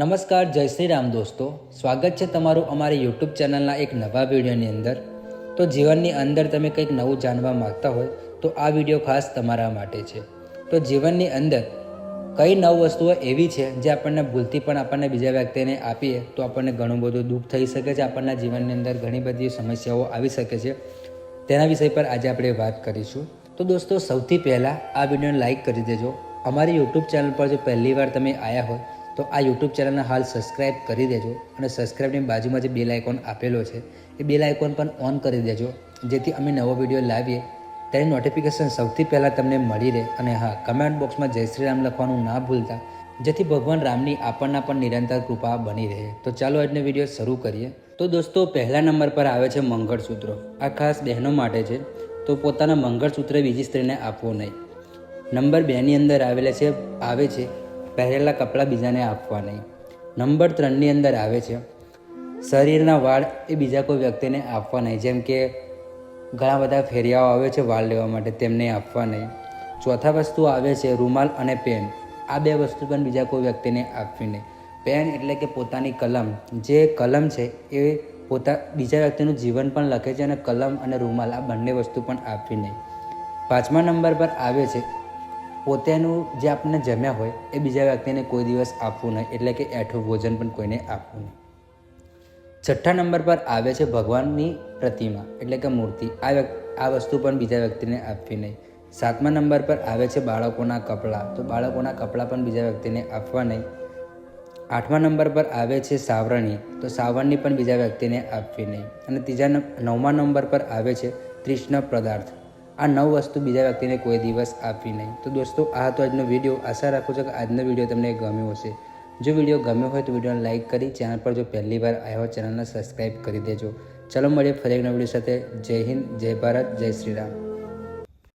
નમસ્કાર, જય શ્રી રામ દોસ્તો. સ્વાગત છે તમારું અમારી યુટ્યુબ ચેનલના એક નવા વિડીયોની અંદર. તો જીવનની અંદર તમે કંઈક નવું જાણવા માંગતા હોય, તો આ વીડિયો ખાસ તમારા માટે છે. તો જીવનની અંદર કઈ નવ વસ્તુઓ એવી છે જે આપણને ભૂલથી પણ આપણને બીજા વ્યક્તિને આપીએ, તો આપણને ઘણું બધું દુઃખ થઈ શકે છે, આપણના જીવનની અંદર ઘણી બધી સમસ્યાઓ આવી શકે છે. તેના વિષય પર આજે આપણે વાત કરીશું. તો દોસ્તો, સૌથી પહેલાં આ વિડીયોને લાઇક કરી દેજો. અમારી યુટ્યુબ ચેનલ પર જો પહેલી વાર તમે આવ્યા હોય તો આ યુટ્યુબ ચેનલને હાલ સબસ્ક્રાઈબ કરી દેજો અને સબસ્ક્રાઈબની બાજુમાં જે બેલ આઇકોન આપેલો છે, એ બેલ આઇકોન પણ ઓન કરી દેજો, જેથી અમે નવો વીડિયો લાવીએ. તેની નોટિફિકેશન સૌથી પહેલાં તમને મળી રહે અને હા કમેન્ટ બોક્સમાં જય શ્રી રામ લખવાનું ના ભૂલતા, જેથી ભગવાન રામની આપણના પણ નિરંતર કૃપા બની રહે. તો ચાલો આજનો વીડિયો શરૂ કરીએ. તો દોસ્તો, પહેલા નંબર પર આવે છે મંગળસૂત્રો. આ ખાસ બહેનો માટે છે, તો પોતાના મંગળસૂત્ર બીજી સ્ત્રીને આપવો નહીં. નંબર બેની અંદર આવેલા છે, આવે છે પહેરેલા કપડાં બીજાને આપવા નહીં. નંબર ત્રણની અંદર આવે છે, શરીરના વાળ એ બીજા કોઈ વ્યક્તિને આપવા નહીં. જેમ કે ઘણા બધા ફેરિયાઓ આવે છે વાળ લેવા માટે, તેમને આપવા નહીં. ચોથા વસ્તુ આવે છે રૂમાલ અને પેન. આ બે વસ્તુ પણ બીજા કોઈ વ્યક્તિને આપવી નહીં. પેન એટલે કે પોતાની કલમ. જે કલમ છે એ પોતા, બીજા વ્યક્તિનું જીવન પણ લખે છે અને કલમ અને રૂમાલ આ બંને વસ્તુ પણ આપવી નહીં. પાંચમા નંબર પર આવે છે પોતાનું જે આપણને જમ્યા હોય, એ બીજા વ્યક્તિને કોઈ દિવસ આપવું નહીં. એટલે કે એઠું ભોજન પણ કોઈને આપવું નહીં. છઠ્ઠા નંબર પર આવે છે ભગવાનની પ્રતિમા, એટલે કે મૂર્તિ. આ આ વસ્તુ પણ બીજા વ્યક્તિને આપવી નહીં. સાતમા નંબર પર આવે છે બાળકોના કપડાં, તો બાળકોના કપડાં પણ બીજા વ્યક્તિને આપવા નહીં. આઠમા નંબર પર આવે છે સાવરણી, તો સાવરણી પણ બીજા વ્યક્તિને આપવી નહીં. અને ત્રીજા નવમા નંબર પર આવે છે તૃષ્ણ પદાર્થ આ નવ વસ્તુ બીજા વ્યક્તિને કોઈ દિવસ આપવી નહીં. તો દોસ્તો, આ હતો આજનો વીડિયો. આશા રાખું છું કે આજનો વીડિયો તમને ગમ્યો હશે. જો વીડિયો ગમ્યો હોય તો વિડીયોને લાઇક કરી, ચેનલ પર જો પહેલી વાર આવ્યો ચેનલને સબસ્ક્રાઈબ કરી દેજો. ચલો મળીએ ફરી એક નવા વીડિયો સાથે. જય હિન્દ, જય ભારત, જય શ્રી રામ.